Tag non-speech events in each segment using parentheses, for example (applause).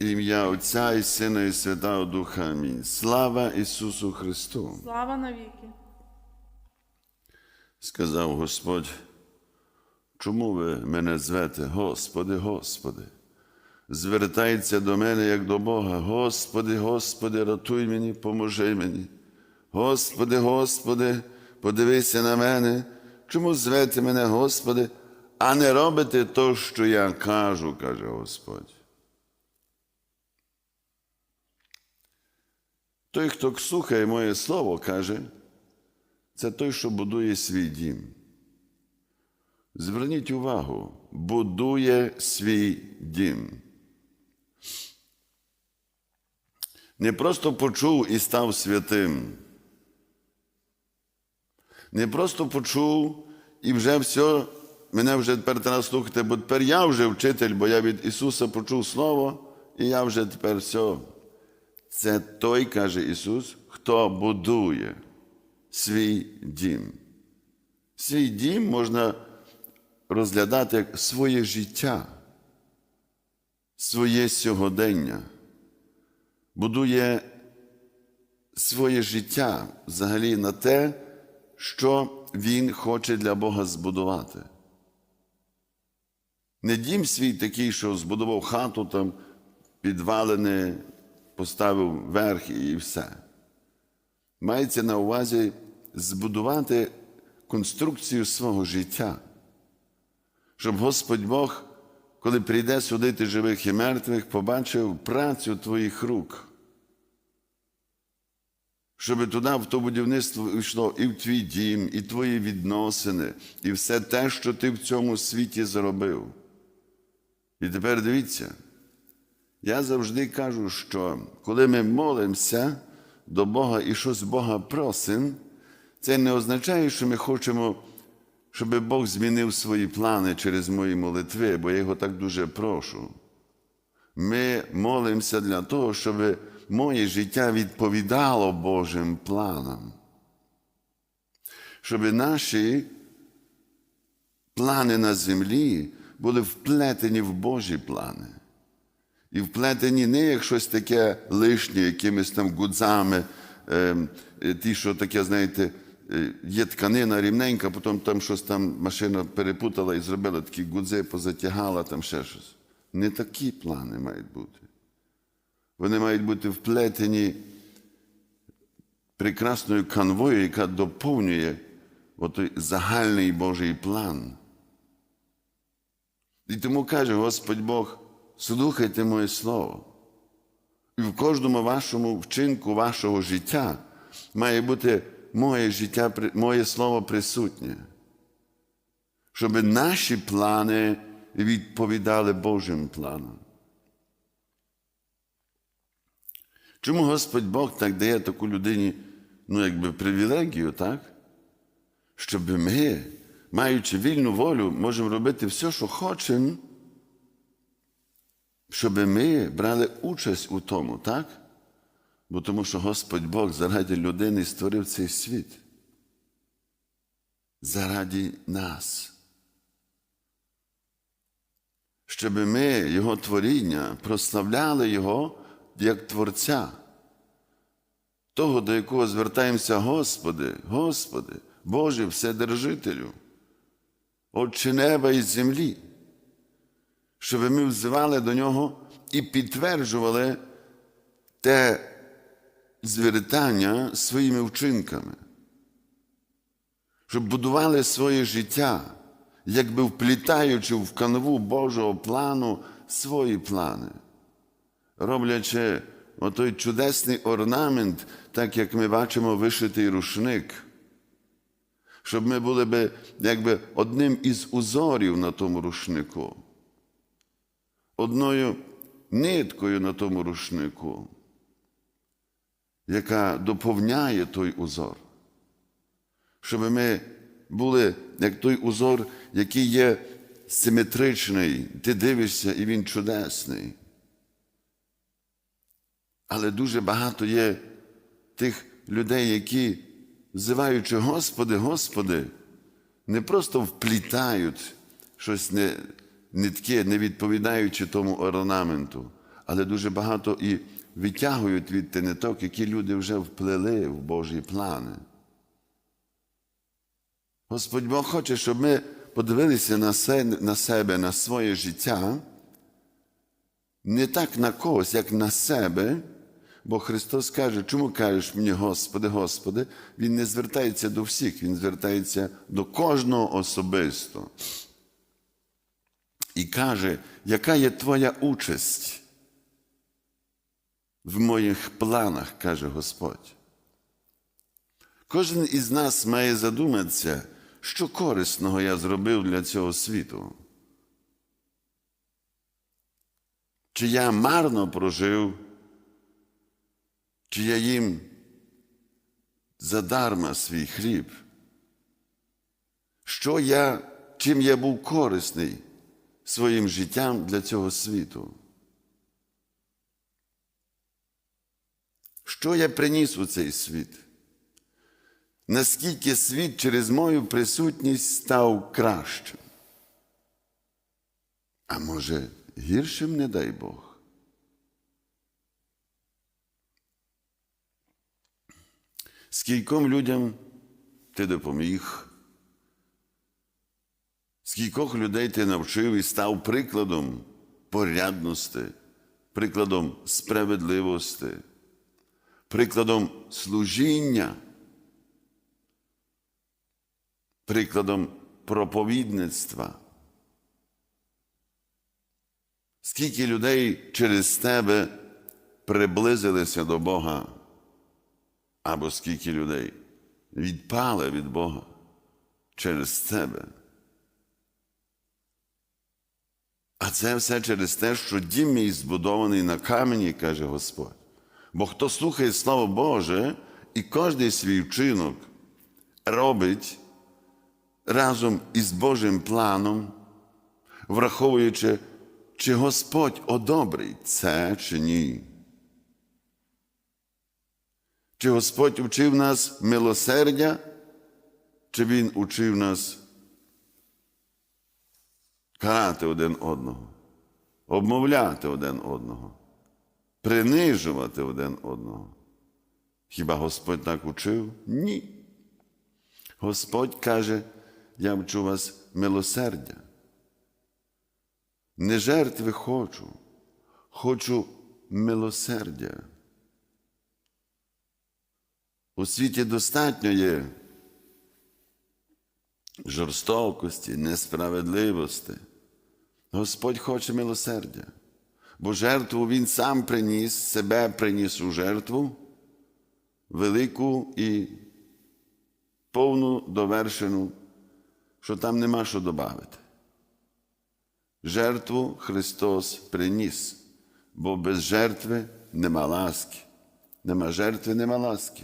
Ім'я Отця і Сина і Святого Духа. Амінь. Слава Ісусу Христу! Слава навіки. Сказав Господь, чому ви мене звете, Господи, Господи? Звертається до мене як до Бога. Господи, Господи, ратуй мені, поможи мені. Господи, Господи, подивися на мене. Чому звете мене, Господи, а не робите то, що я кажу, каже Господь. Той, хто слухає моє слово, каже, це той, що будує свій дім. Зверніть увагу, будує свій дім. Не просто почув і став святим. Не просто почув і вже все, мене вже тепер треба слухати, бо тепер я вже вчитель, бо я від Ісуса почув Слово, і я вже тепер все. Це той, каже Ісус, хто будує свій дім. Свій дім можна розглядати як своє життя, своє сьогодення, будує своє життя взагалі на те, що він хоче для Бога збудувати. Не дім свій такий, що збудував хату, там підвалини, поставив верх і все. Мається на увазі збудувати конструкцію свого життя, щоб Господь Бог, коли прийде судити живих і мертвих, побачив працю твоїх рук. Щоб туди, в то будівництво йшло і в твій дім, і твої відносини, і все те, що ти в цьому світі зробив. І тепер дивіться, я завжди кажу, що коли ми молимося до Бога і щось Бога просимо, це не означає, що ми хочемо, щоб Бог змінив свої плани через мої молитви, бо я його так дуже прошу. Ми молимося для того, щоб моє життя відповідало Божим планам. Щоб наші плани на землі були вплетені в Божі плани. І вплетені не як щось таке лишнє, якимись там гудзами, е, е, ті, що таке, знаєте, е, є тканина рівненька, потім там щось там машина перепутала і зробила такі гудзи, позатягала там ще щось. Не такі плани мають бути. Вони мають бути вплетені прекрасною канвою, яка доповнює отой загальний Божий план. І тому каже Господь Бог, слухайте моє слово. І в кожному вашому вчинку вашого життя має бути моє життя, моє слово присутнє, щоб наші плани відповідали Божим планам. Чому Господь Бог так дає таку людині, ну, якби привілегію, так? Щоб ми, маючи вільну волю, можемо робити все, що хочемо, щоб ми брали участь у тому, так? Бо тому що Господь Бог заради людини створив цей світ. Заради нас. Щоб ми, Його творіння, прославляли Його як Творця, того, до якого звертаємося, Господи, Господи, Боже, Вседержителю, Отче неба і землі, щоб ми взивали до Нього і підтверджували те звертання своїми вчинками, щоб будували своє життя, якби вплітаючи в канву Божого плану свої плани. Роблячи отой чудесний орнамент, так як ми бачимо вишитий рушник, щоб ми були би якби одним із узорів на тому рушнику, одною ниткою на тому рушнику, яка доповняє той узор, щоб ми були як той узор, який є симетричний, ти дивишся, і він чудесний. Але дуже багато є тих людей, які, взиваючи Господи, Господи, не просто вплітають щось не, не не відповідаючи тому орнаменту, але дуже багато і витягують від тенеток, які люди вже вплели в Божі плани. Господь Бог хоче, щоб ми подивилися на себе, на своє життя, не так на когось, як на себе. Бо Христос каже, чому кажеш мені, Господи, Господи, Він не звертається до всіх, Він звертається до кожного особисто. І каже, яка є твоя участь в моїх планах, каже Господь. Кожен із нас має задуматися, що корисного я зробив для цього світу. Чи я марно прожив, чи я їм задарма свій хліб? Що я, чим я був корисний своїм життям для цього світу? Що я приніс у цей світ? Наскільки світ через мою присутність став кращим? А може, гіршим, не дай Бог? Скільком людям ти допоміг? Скількох людей ти навчив і став прикладом порядності, прикладом справедливості, прикладом служіння, прикладом проповідництва. Скільки людей через тебе приблизилися до Бога, або скільки людей відпали від Бога через тебе. А це все через те, що дім мій збудований на камені, каже Господь. Бо хто слухає Слово Боже і кожний свій вчинок робить разом із Божим планом, враховуючи, чи Господь одобрить це чи ні. Чи Господь учив нас милосердя, чи Він учив нас карати один одного, обмовляти один одного, принижувати один одного? Хіба Господь так учив? Ні. Господь каже, я вчу вас милосердя. Не жертви хочу, хочу милосердя. У світі достатньо є жорстокості, несправедливості. Господь хоче милосердя, бо жертву Він сам приніс, себе приніс у жертву, велику і повну довершену, що там нема що додати. Жертву Христос приніс, бо без жертви нема ласки, нема жертви, нема ласки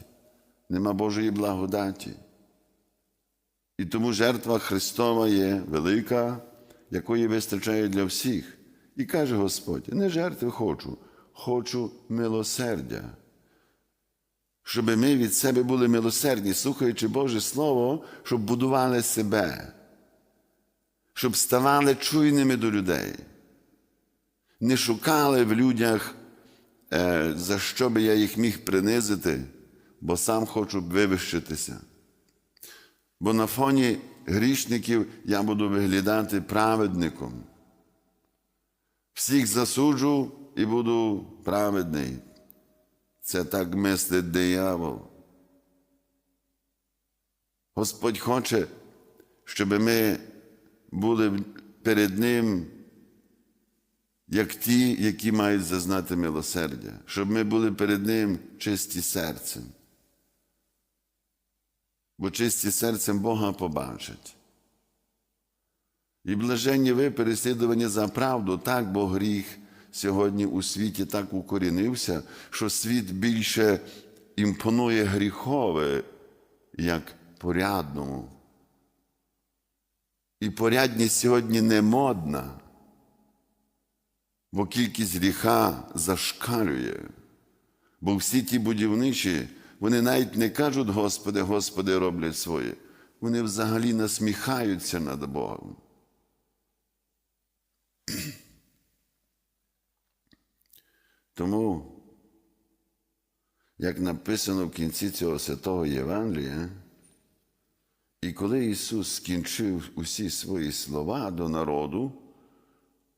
нема Божої благодаті. І тому жертва Христова є велика, якої вистачає для всіх. І каже Господь: не жертви хочу, хочу милосердя. Щоб ми від себе були милосердні, слухаючи Боже Слово, щоб будували себе, щоб ставали чуйними до людей, не шукали в людях, е, за що би я їх міг принизити бо сам хочу вивищитися. Бо на фоні грішників я буду виглядати праведником. Всіх засуджу і буду праведний. Це так мислить диявол. Господь хоче, щоб ми були перед Ним, як ті, які мають зазнати милосердя, щоб ми були перед Ним чисті серцем бо чисті серцем Бога побачать. І блаженні ви переслідувані за правду, так, бо гріх сьогодні у світі так укорінився, що світ більше імпонує гріхове, як порядному. І порядність сьогодні не модна, бо кількість гріха зашкалює, бо всі ті будівничі. Вони навіть не кажуть, Господи, Господи, роблять своє. Вони взагалі насміхаються над Богом. (clears throat) Тому, як написано в кінці цього святого Євангелія, і коли Ісус скінчив усі свої слова до народу,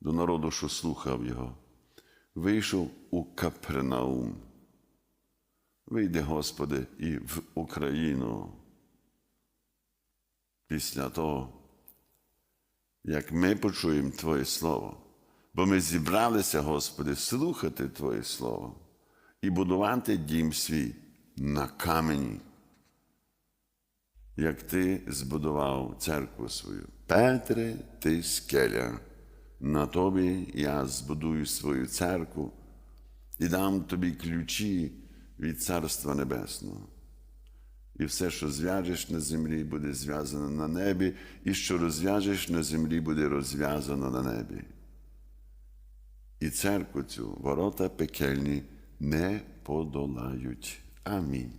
до народу, що слухав Його, вийшов у Капернаум. Вийде, Господи, і в Україну. Після того, як ми почуємо Твоє Слово, бо ми зібралися, Господи, слухати Твоє Слово і будувати дім свій на камені, як Ти збудував церкву свою. Петре, ти скеля, на тобі я збудую свою церкву і дам тобі ключі від Царства Небесного. І все, що зв'яжеш на землі, буде зв'язано на небі, і що розв'яжеш на землі, буде розв'язано на небі. І церкву цю ворота пекельні не подолають. Амінь.